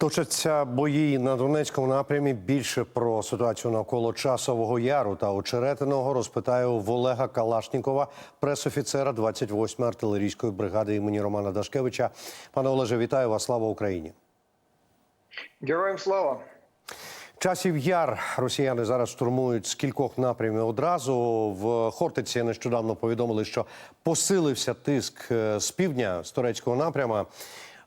Точаться бої на Донецькому напрямі. Більше про ситуацію навколо часового яру та очеретиного розпитаю в Олега Калашнікова, пресофіцера 28-ї артилерійської бригади імені Романа Дашкевича. Пане Олеже, вітаю вас! Слава Україні! Героям слава! Часів яр росіяни зараз штурмують з кількох напрямів одразу. В Хортиці нещодавно повідомили, що посилився тиск е, з півдня з турецького напряма.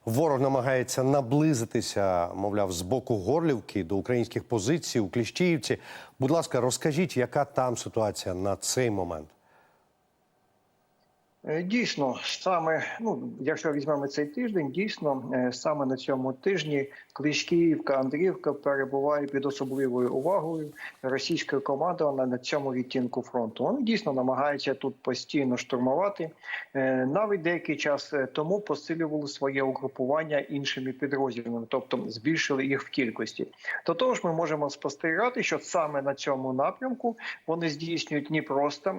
Ворог намагається наблизитися, мовляв, з боку Горлівки до українських позицій у Кліщіївці. Будь ласка, розкажіть, яка там ситуація на цей момент? Е, Дійсно, саме ну, якщо візьмемо цей тиждень, дійсно е, саме на цьому тижні Клишківка, Андрівка перебуває під особливою увагою російської команди на, на цьому відтінку фронту. Вони дійсно намагаються тут постійно штурмувати. Е, Навіть деякий час тому посилювали своє угрупування іншими підрозділами, тобто збільшили їх в кількості. До того ж, ми можемо спостерігати, що саме на цьому напрямку вони здійснюють не просто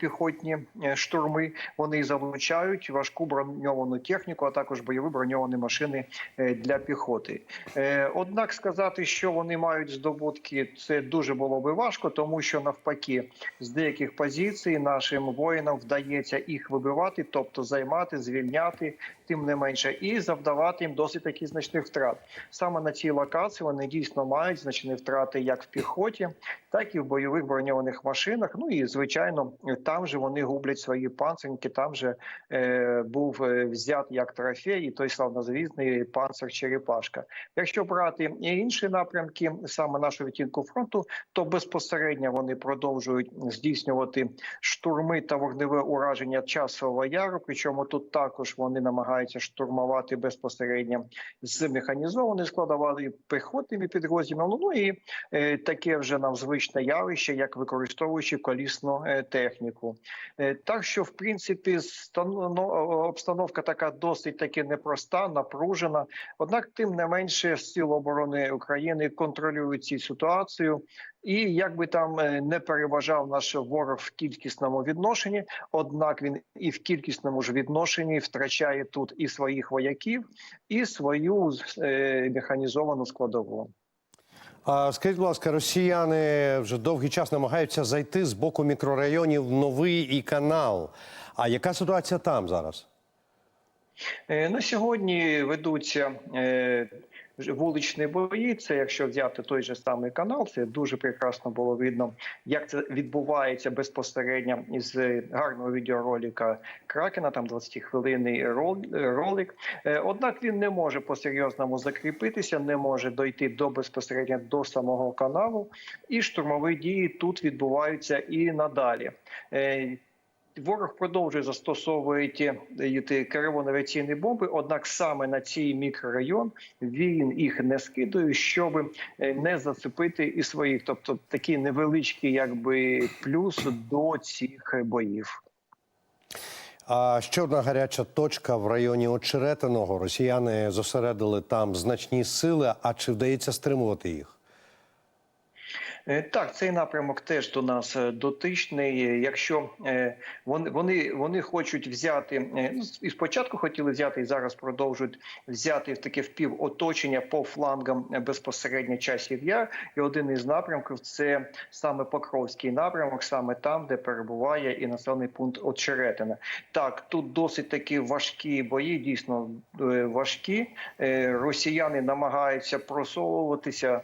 піхотні штурми. Вони залучають важку броньовану техніку, а також бойові броньовані машини е, для піхоти. Е, Однак сказати, що вони мають здобутки, це дуже було би важко, тому що навпаки, з деяких позицій нашим воїнам вдається їх вибивати, тобто займати, звільняти, тим не менше, і завдавати їм досить таки значних втрат. Саме на цій локації вони дійсно мають значні втрати як в піхоті, так і в бойових броньованих машинах. Ну і звичайно, там же вони гублять свої панцирники. Там же е, був е, взят як трофей, і той славнозвісний панцир Черепашка. Якщо брати інші напрямки, саме нашого відтінку фронту, то безпосередньо вони продовжують здійснювати штурми та вогневе ураження часового яру. Причому тут також вони намагаються штурмувати безпосередньо з механізованої складової піхотними підрозділами. Ну і е, таке вже нам звичне явище, як використовуючи колісну е, техніку. Е, так що, в принципі, стан- ну, обстановка така досить таки непроста, напружена. Однак, тим не менше, Сили оборони України контролюють цю ситуацію. І як би там е, не переважав наш ворог в кількісному відношенні, однак він і в кількісному ж відношенні втрачає тут і своїх вояків, і свою е, механізовану складову. Скажіть, будь ласка, росіяни вже довгий час намагаються зайти з боку мікрорайонів новий і канал. А яка ситуація там зараз? Е, На сьогодні ведуться е, вуличні бої. Це якщо взяти той же самий канал, це дуже прекрасно було видно, як це відбувається безпосередньо із е, гарного відеоролика Кракена. Там 20 хвилинний ролик. Е, Однак він не може по серйозному закріпитися, не може дойти до безпосередньо до самого каналу, і штурмові дії тут відбуваються і надалі. Ворог продовжує застосовувати е, керовані бомби, однак саме на цей мікрорайон він їх не скидує, щоб е, не зацепити і своїх, тобто такий невеличкий, якби плюс до цих боїв. А ще одна гаряча точка в районі Очеретиного. Росіяни зосередили там значні сили. А чи вдається стримувати їх? Е, Так, цей напрямок теж до нас е, дотичний. Е, Якщо вони вони, хочуть взяти ну, і спочатку хотіли взяти, і зараз продовжують взяти таке впівоточення по флангам безпосередньо часів яр. І один із напрямків це саме Покровський напрямок, саме там, де перебуває і населений пункт Очеретина. Так, тут досить такі важкі бої, дійсно важкі. Росіяни намагаються просовуватися.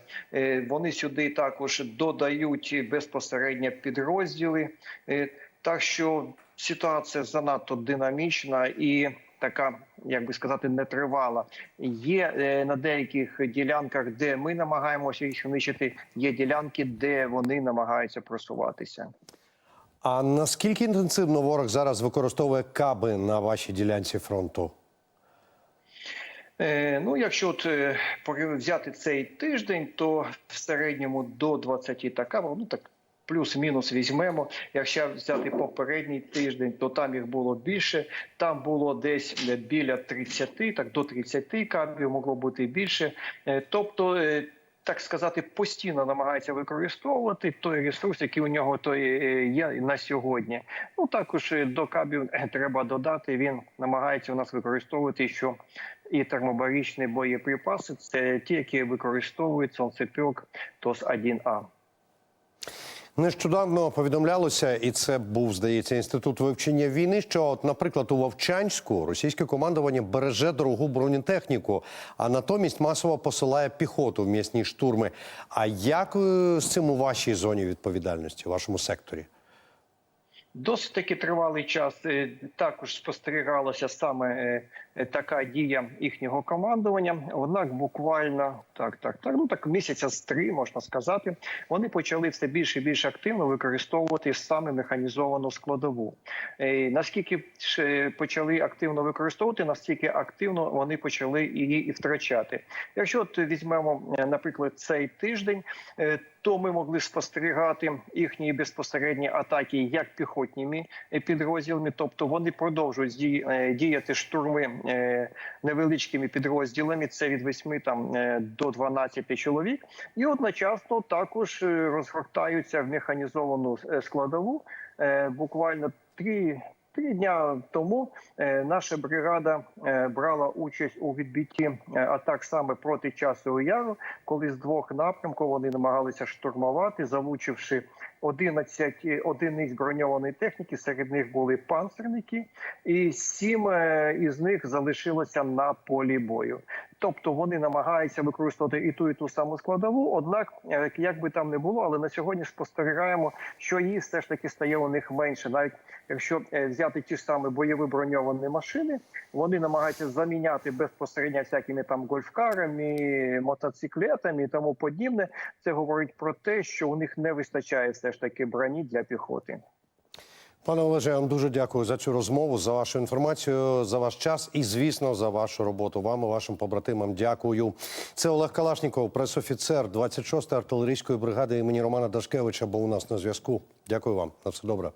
Вони сюди також додають безпосередньо підрозділи. Е, Так що ситуація занадто динамічна і така, як би сказати, нетривала. Є е, на деяких ділянках, де ми намагаємося їх знищити, є ділянки, де вони намагаються просуватися. А наскільки інтенсивно ворог зараз використовує каби на вашій ділянці фронту? Е, Ну, якщо от е, взяти цей тиждень, то в середньому до 20 така, ну так плюс-мінус візьмемо. Якщо взяти попередній тиждень, то там їх було більше. Там було десь е, біля 30, так до 30 кабів могло бути більше. Тобто. Так сказати, постійно намагається використовувати той ресурс, який у нього той е, є на сьогодні. Ну також е, до кабів е, треба додати. Він намагається у нас використовувати, що і термобарічні боєприпаси. Це ті, які використовують сонцепьок ТОС-1А. Нещодавно повідомлялося, і це був, здається, інститут вивчення війни. Що, от, наприклад, у Вовчанську російське командування береже дорогу бронетехніку, а натомість масово посилає піхоту в м'ясні штурми. А як е, з цим у вашій зоні відповідальності, у вашому секторі? Досить таки тривалий час е, також спостерігалася саме е, е, така дія їхнього командування. Однак, буквально так, так, так, ну так місяця з три можна сказати, вони почали все більше і більш активно використовувати саме механізовану складову. Наскільки почали активно використовувати, настільки активно вони почали її і втрачати. Якщо от візьмемо, наприклад, цей тиждень. То ми могли спостерігати їхні безпосередні атаки як піхотніми підрозділами, тобто вони продовжують е, діяти штурми е, невеличкими підрозділами. Це від 8 там е, до 12 чоловік, і одночасно також розгортаються в механізовану складову. Буквально три. Три дня тому е, наша бригада е, брала участь у відбитті е, атак саме проти часу яру, коли з двох напрямків вони намагалися штурмувати, залучивши 11 одиниць броньованої техніки. Серед них були панцерники, і сім із них залишилося на полі бою. Тобто вони намагаються використовувати і ту, і ту саму складову. Однак, е, як би там не було, але на сьогодні спостерігаємо, що її все ж таки стає у них менше. Навіть якщо е, взяти ті ж самі бойові броньовані машини, вони намагаються заміняти безпосередньо всякими там гольфкарами, мотоциклетами і тому подібне. Це говорить про те, що у них не вистачає все ж таки броні для піхоти. Пане Олеже, я вам дуже дякую за цю розмову, за вашу інформацію, за ваш час і, звісно, за вашу роботу. Вам і вашим побратимам дякую. Це Олег Калашніков, пресофіцер 26-ї артилерійської бригади імені Романа Дашкевича, був у нас на зв'язку. Дякую вам. На все добре.